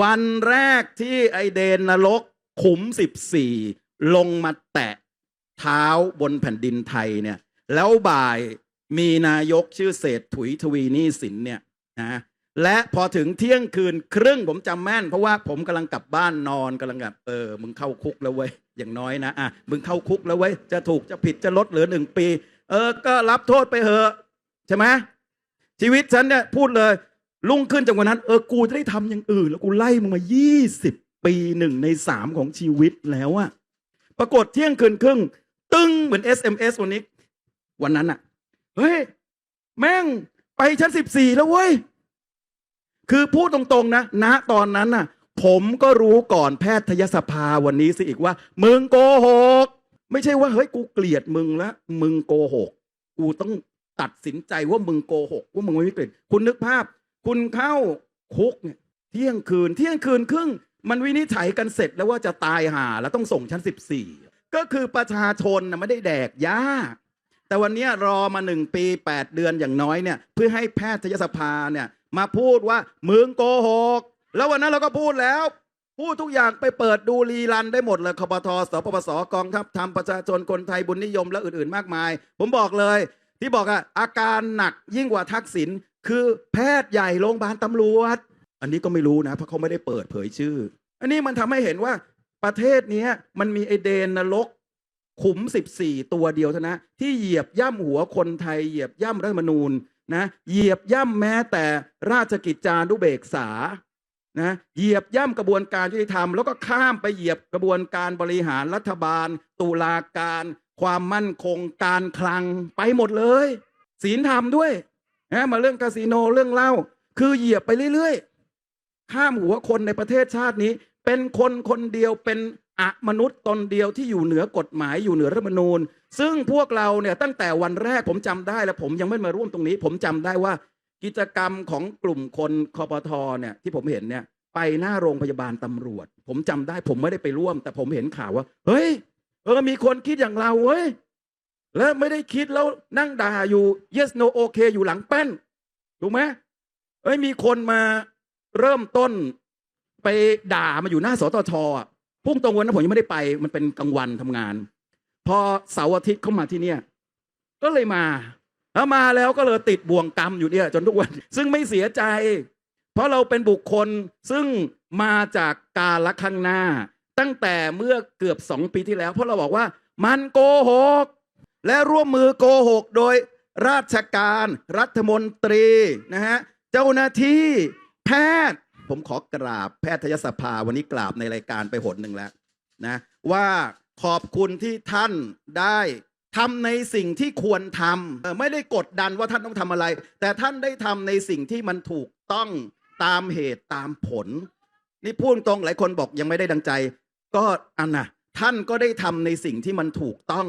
วันแรกที่ไอเดนนรกขุมสิบสี่ลงมาแตะเท้าบนแผ่นดินไทยเนี่ย แล้วบ่ายมีนายกชื่อเศรษฐถุยทวีนี่สินเนี่ยนะและพอถึงเที่ยงคืนครึ่งผมจำแม่น เพราะว่าผมกำลังกลับบ้านนอนกำลังแบบเออมึงเข้าคุกแล้วเว้ยอย่างน้อยนะอะมึงเข้าคุกแล้วเว้ยจะถูกจะผิดจะลดเหลือหนึ่งปี เออ ก็รับโทษไปเถอะใช่ไหมชีวิตฉันเนี่ยพูดเลย ลุ่งขึ้นจากวันนั้น เออกูจะได้ทำอย่างอื่น แล้วกูไล่มึงมา20ปีหนึ่งในสามของชีวิตแล้วอะปรากฏเที่ยงคืนครึ่ง ตึ้งเหมือน SMS วันนี้ วันนั้นอะเฮ้ย แม่งไปชั้นสิบสี่แล้วเว้ย คือพูดตรงๆนะณตอนนั้นน่ะ ผมก็รู้ก่อนแพทยสภาวันนี้สิอีกว่า มึงโกหก ไม่ใช่ว่า เฮ้ยกูเกลียดมึงแล้วมึงโกหก กูต้องตัดสินใจว่ามึงโกหก ว่ามึงไม่วิกฤตคุณนึกภาพ คุณเข้าคุกเนี่ยเที่ยงคืนเที่ยงคืนครึ่ง มันวินิจฉัยกันเสร็จแล้วว่าจะตายหาแล้วต้องส่งชั้นสิบสี่ก็คือประชาชนนะไม่ได้แดกยาแต่วันนี้รอมาหนึ่งปีแปดเดือนอย่างน้อยเนี่ยเพื่อให้แพทยสภาเนี่ยมาพูดว่ามึงโกหก แล้ววันนั้นเราก็พูดแล้ว พูดทุกอย่างไปเปิดดูรีรันได้หมดเลยคปทสปปสกองทัพทำประชาชนคนไทยบุญนิยมและอื่นๆ มากมาย ผมบอกเลย ที่บอกอะอาการหนักยิ่งกว่าทักษิณ คือแพทย์ใหญ่โรงพยาบาลตำรวจ อันนี้ก็ไม่รู้นะ เพราะเขาไม่ได้เปิดเผยชื่อ อันนี้มันทำให้เห็นว่าประเทศนี้มันมีไอเดนนรกขุม 14 ตัวเดียวเท่านะที่เหยียบย่ำหัวคนไทย เหยียบย่ำรัฐธรรมนูญนะเหยียบย่ำแม้แต่ราชกิจจานุเบกษานะเหยียบย่ำกระบวนการยุติธรรม แล้วก็ข้ามไปเหยียบกระบวนการบริหารรัฐบาล ตุลาการ ความมั่นคงการคลังไปหมดเลยศีลธรรมด้วย นะมาเรื่องคาสิโนเรื่องเหล้าคือเหยียบไปเรื่อยๆ ข้ามหัวคนในประเทศชาตินี้ เป็นคนคนเดียวเป็นอะมนุษย์ตนเดียวที่อยู่เหนือกฎหมายอยู่เหนือรัฐธรรมนูญ ซึ่งพวกเราเนี่ยตั้งแต่วันแรกผมจำได้และผมยังไม่มาร่วมตรงนี้ ผมจำได้ว่า กิจกรรมของกลุ่มคนคอปทเนี่ยที่ผมเห็นเนี่ยไปหน้าโรงพยาบาลตำรวจ ผมจำได้ผมไม่ได้ไปร่วม แต่ผมเห็นข่าวว่า เฮ้ย เออมีคนคิดอย่างเราเว้ย แล้วไม่ได้คิดแล้วนั่งด่าอยู่ yes no okay อยู่หลังแป้นถูกไหมเอ้ยมีคนมาเริ่มต้นไปด่ามาอยู่หน้าสตชอะพุ่งตรงวันนั้นผมยังไม่ได้ไป มันเป็นกลางวันทำงาน พอเสาร์อาทิตย์เข้ามาที่เนี่ย ก็เลยมาแล้วมาแล้วก็เลยติดบ่วงกรรมอยู่เนี่ย จนทุกวัน ซึ่งไม่เสียใจ เพราะเราเป็นบุคคลซึ่งมาจากกาลข้างหน้า ตั้งแต่เมื่อเกือบสองปีที่แล้ว เพราะเราบอกว่า มันโกหก และร่วมมือโกหกโดยราชการรัฐมนตรีนะฮะเจ้าหน้าที่แพทย์ ผมขอกราบแพทยสภาวันนี้กราบในรายการไปหนหนึ่งแล้วนะว่าขอบคุณที่ท่านได้ทำในสิ่งที่ควรทำไม่ได้กดดันว่าท่านต้องทำอะไร แต่ท่านได้ทำในสิ่งที่มันถูกต้องตามเหตุตามผล นี่พูดตรงหลายคนบอกยังไม่ได้ดังใจ ก็อันน่ะท่านก็ได้ทำในสิ่งที่มันถูกต้อง